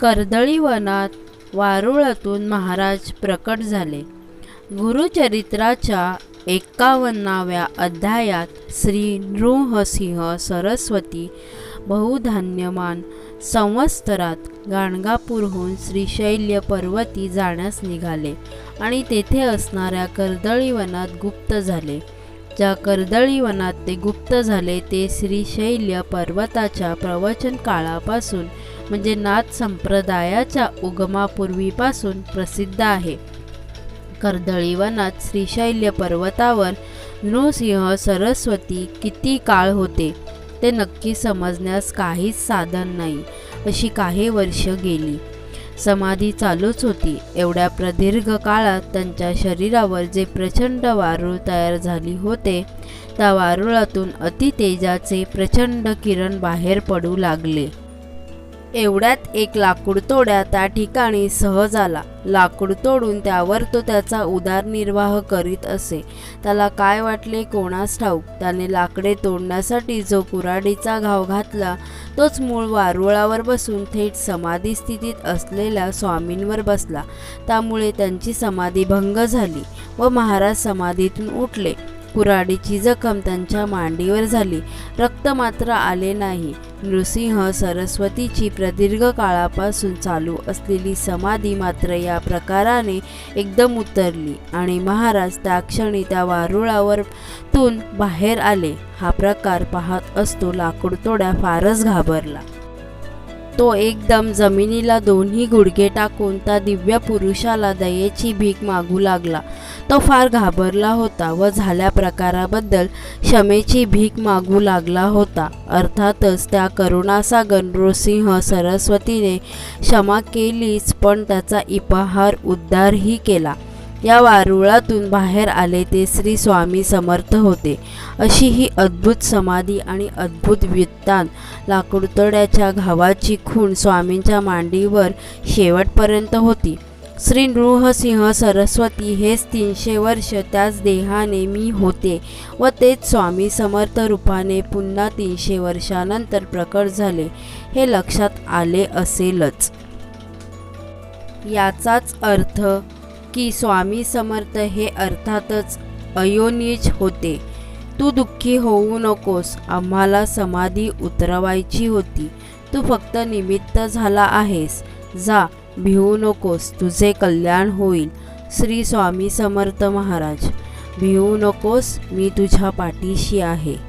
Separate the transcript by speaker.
Speaker 1: कर्दळी वनात वारुळातून महाराज प्रकट झाले. गुरुचरित्राच्या एक्कावन्नाव्या अध्यायात श्री नृहसिंह सरस्वती बहुधान्यमान संवत्सरात गाणगापूरहून श्रीशैल्य पर्वती जाण्यास निघाले आणि तेथे असणाऱ्या कर्दळीवनात गुप्त झाले. ज्या कर्दळीवनात ते गुप्त झाले ते श्रीशैल्य पर्वताच्या प्रवचन काळापासून म्हणजे नाथ संप्रदायाच्या उगमापूर्वीपासून प्रसिद्ध आहे. कर्दळीवनात श्रीशैल्य पर्वतावर नृसिंह सरस्वती किती काळ होते ते नक्की समजण्यास काहीच साधन नाही अशी काही वर्ष गेली. समाधी चालूच होती. एवढ्या प्रदीर्घ काळात त्यांच्या शरीरावर जे प्रचंड वारूळ तयार झाली होते त्या वारुळातून अतितेजाचे प्रचंड किरण बाहेर पडू लागले. एवढ्यात एक लाकूड तोड्या त्या ठिकाणी सहज आला. लाकूड तोडून त्यावर तो त्याचा उदारनिर्वाह करीत असे. त्याला काय वाटले कोणास ठाऊक? त्याने लाकडे तोडण्यासाठी जो कुऱ्हाडीचा घाव घातला तोच मूळ वारुळावर बसून थेट समाधी स्थितीत असलेल्या स्वामींवर बसला. त्यामुळे त्यांची समाधी भंग झाली व महाराज समाधीतून उठले. कुऱ्हाडीची जखम त्यांच्या मांडीवर झाली. रक्त मात्र आले नाही. नृसिंह सरस्वतीची प्रदीर्घ काळापासून चालू असलेली समाधी मात्र या प्रकाराने एकदम उतरली आणि महाराज त्या क्षणी त्या वारुळावरतून बाहेर आले. हा प्रकार पाहत असतो लाकूड तोड्या फारच घाबरला. तो एकदम जमिनीला दोन्ही गुडघे टाकून त्या दिव्य पुरुषाला दयेची भीक मागू लागला. तो फार घाबरला होता व झाल्या प्रकाराबद्दल क्षमेची भीक मागू लागला होता. अर्थातच त्या करुणासागर गणरोसिंह सरस्वतीने क्षमा केलीच पण त्याचा इपहार उद्धारही केला. या वारुळातून बाहेर आले ते श्री स्वामी समर्थ होते. अशी ही अद्भुत समाधी आणि अद्भुत व्युत्तान लाकडतोड्याच्या घावाची खूण स्वामींच्या मांडीवर शेवटपर्यंत होती. श्री नृहसिंह सरस्वती हेच तीनशे वर्ष त्याच देहाने मी होते व तेच स्वामी समर्थ रूपाने पुन्हा तीनशे वर्षानंतर प्रकट झाले हे लक्षात आले असेलच. याचाच अर्थ की स्वामी समर्थ हे अर्थातच अयोनिज होते. तू दुःखी होऊ नकोस आम्हाला समाधी उतरवायची होती. तू फक्त निमित्त झाला आहेस. जा भिवू नकोस तुझे कल्याण होईल. श्री स्वामी समर्थ महाराज भिवू नकोस मी तुझ्या पाठीशी आहे.